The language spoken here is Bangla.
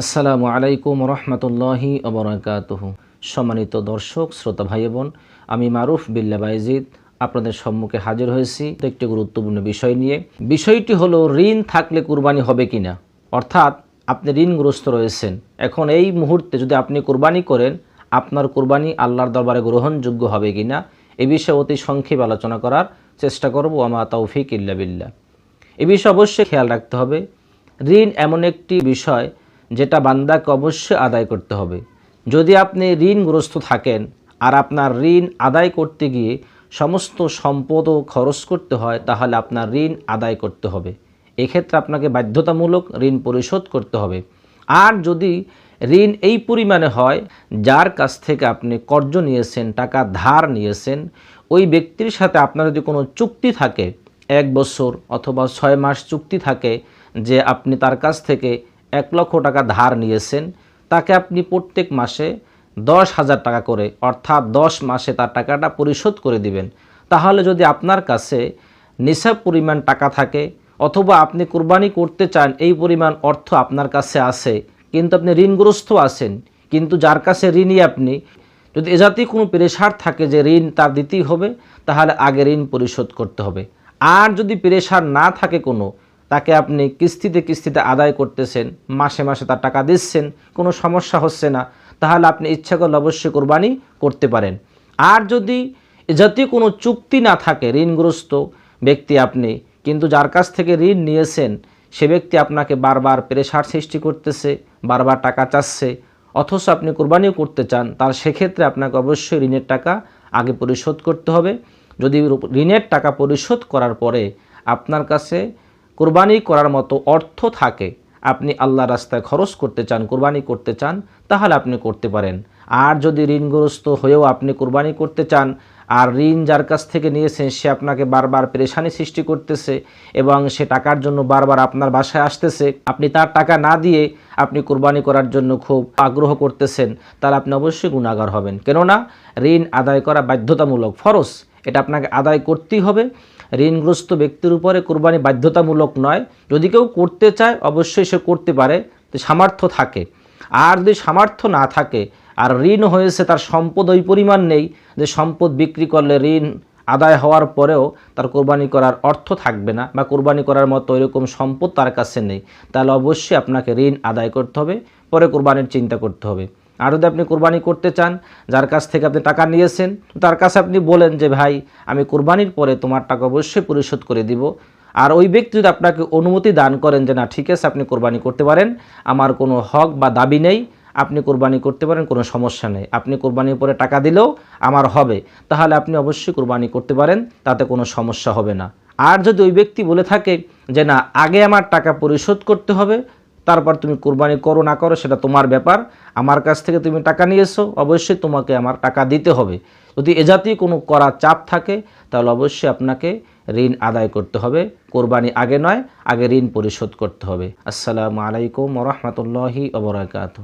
আসসালামু আলাইকুম রহমতুল্লাহি অবরাকাত সম্মানিত দর্শক, শ্রোতা ভাই বোন আমি মারুফ বিল্লা বাইজিদ, আপনাদের সম্মুখে হাজির হয়েছি একটি গুরুত্বপূর্ণ বিষয় নিয়ে। বিষয়টি হলো, ঋণ থাকলে কুরবানি হবে কিনা? অর্থাৎ, আপনি ঋণগ্রস্ত রয়েছেন। এখন এই মুহূর্তে যদি আপনি কুরবানি করেন, আপনার কুরবানি আল্লাহর দরবারে গ্রহণযোগ্য হবে কিনা? এ বিষয়ে অতি সংক্ষেপ আলোচনা করার চেষ্টা করব। আমা তৌফিক ইল্লা বিল্লাহ। এ বিষয়ে অবশ্যই খেয়াল রাখতে হবে। ঋণ এমন একটি বিষয় যেটা বান্দাকে অবশ্যই আদায় করতে হবে। যদি আপনি ঋণগ্রস্ত থাকেন আর আপনার ঋণ আদায় করতে গিয়ে সমস্ত সম্পদও খরচ করতে হয়, তাহলে আপনার ঋণ আদায় করতে হবে। এক্ষেত্রে আপনাকে বাধ্যতামূলক ঋণ পরিশোধ করতে হবে। আর যদি ঋণ এই পরিমাণে হয়, যার কাছ থেকে আপনি কর্জ নিয়েছেন, টাকা ধার নিয়েছেন, ওই ব্যক্তির সাথে আপনার যদি কোনো চুক্তি থাকে, এক বছর অথবা ছয় মাস চুক্তি থাকে, যে আপনি তার কাছ থেকে এক লক্ষ টাকা ধার নিয়েছেন। তাকে আপনি প্রত্যেক মাসে দশ হাজার টাকা করে, অর্থাৎ দশ মাসে তার টাকাটা পরিশোধ করে দিবেন। তাহলে যদি আপনার কাছে নিসাব পরিমাণ টাকা থাকে, অথবা আপনি কোরবানি করতে চান, এই পরিমাণ অর্থ আপনার কাছে আছে, কিন্তু আপনি ঋণগ্রস্ত আছেন, কিন্তু যার কাছে ঋণই আপনি, যদি এ জাতীয় কোনো প্রেশার থাকে যে ঋণ তার দিতেই হবে, তাহলে আগে ঋণ পরিশোধ করতে হবে। আর যদি প্রেশার না থাকে কোনো তাকে আপনি কিস্তিতে কিস্তিতে আদায় করতেছেন, মাসে মাসে তার টাকা দিচ্ছেন, কোনো সমস্যা হচ্ছে না, তাহলে আপনি ইচ্ছা করলে অবশ্যই কোরবানি করতে পারেন। আর যদি জাতীয় কোনো চুক্তি না থাকে, ঋণগ্রস্ত ব্যক্তি আপনি, কিন্তু যার কাছ থেকে ঋণ নিয়েছেন, সে ব্যক্তি আপনাকে বারবার প্রেশার সৃষ্টি করতেছে, বারবার টাকা চাচ্ছে, অথচ আপনি কোরবানিও করতে চান, তার সেক্ষেত্রে আপনাকে অবশ্যই ঋণের টাকা আগে পরিশোধ করতে হবে। যদি ঋণের টাকা পরিশোধ করার পরে আপনার কাছে কোরবানি করার মতো অর্থ থাকে, আপনি আল্লাহ রাস্তায় খরচ করতে চান, কোরবানি করতে চান, তাহলে আপনি করতে পারেন। আর যদি ঋণগ্রস্ত হয়েও আপনি কোরবানি করতে চান, আর ঋণ যার কাছ থেকে নিয়েছেন, সে আপনাকে বারবার পেরেশানি সৃষ্টি করতেছে এবং সে টাকার জন্য বারবার আপনার বাসায় আসতেছে, আপনি তার টাকা না দিয়ে আপনি কোরবানি করার জন্য খুব আগ্রহ করতেছেন, তাহলে আপনি অবশ্যই গুণাগার হবেন। কেননা, ঋণ আদায় করা বাধ্যতামূলক ফরজ, এটা আপনাকে আদায় করতেই হবে। ঋণগ্রস্ত ব্যক্তির উপরে কোরবানি বাধ্যতামূলক নয়। যদি কেউ করতে চায়, অবশ্যই সে করতে পারে। সামর্থ্য থাকে। আর যদি সামর্থ্য না থাকে, আর ঋণ হয়েছে, তার সম্পদ ওই পরিমাণ নেই, যে সম্পদ বিক্রি করলে ঋণ আদায় হওয়ার পরেও তার কোরবানি করার অর্থ থাকবে না, বা কোরবানি করার মতো এরকম সম্পদ তার কাছে নেই, তাহলে অবশ্যই আপনাকে ঋণ আদায় করতে হবে, পরে কোরবানির চিন্তা করতে হবে। আর যদি আপনি কোরবানি করতে চান, যার কাছ থেকে আপনি টাকা নিয়েছেন তার কাছে আপনি বলেন যে, ভাই, আমি কোরবানির পরে তোমার টাকা অবশ্যই পরিশোধ করে দিব। আর ওই ব্যক্তি যদি আপনাকে অনুমতি দান করেন যে, না, ঠিক আছে, আপনি কোরবানি করতে পারেন, আমার কোনো হক বা দাবি নেই, আপনি কোরবানি করতে পারেন, কোনো সমস্যা নেই। আপনি কোরবানির পরে টাকা দিলেও আমার হবে, তাহলে আপনি অবশ্যই কোরবানি করতে পারেন, তাতে কোনো সমস্যা হবে না। আর যদি ওই ব্যক্তি বলে থাকে যে, না, আগে আমার টাকা পরিশোধ করতে হবে তারপর তুমি কোরবানি করো, না করো, সেটা তোমার ব্যাপার। আমার কাছ থেকে তুমি টাকা নিয়েছো, অবশ্যই তোমাকে আমার টাকা দিতে হবে। যদি এ জাতীয় কোনো করা চাপ থাকে, তাহলে অবশ্যই আপনাকে ঋণ আদায় করতে হবে। কোরবানি আগে নয়, আগে ঋণ পরিশোধ করতে হবে। আসসালামু আলাইকুম রহমতুল্লাহি ওবরাকাত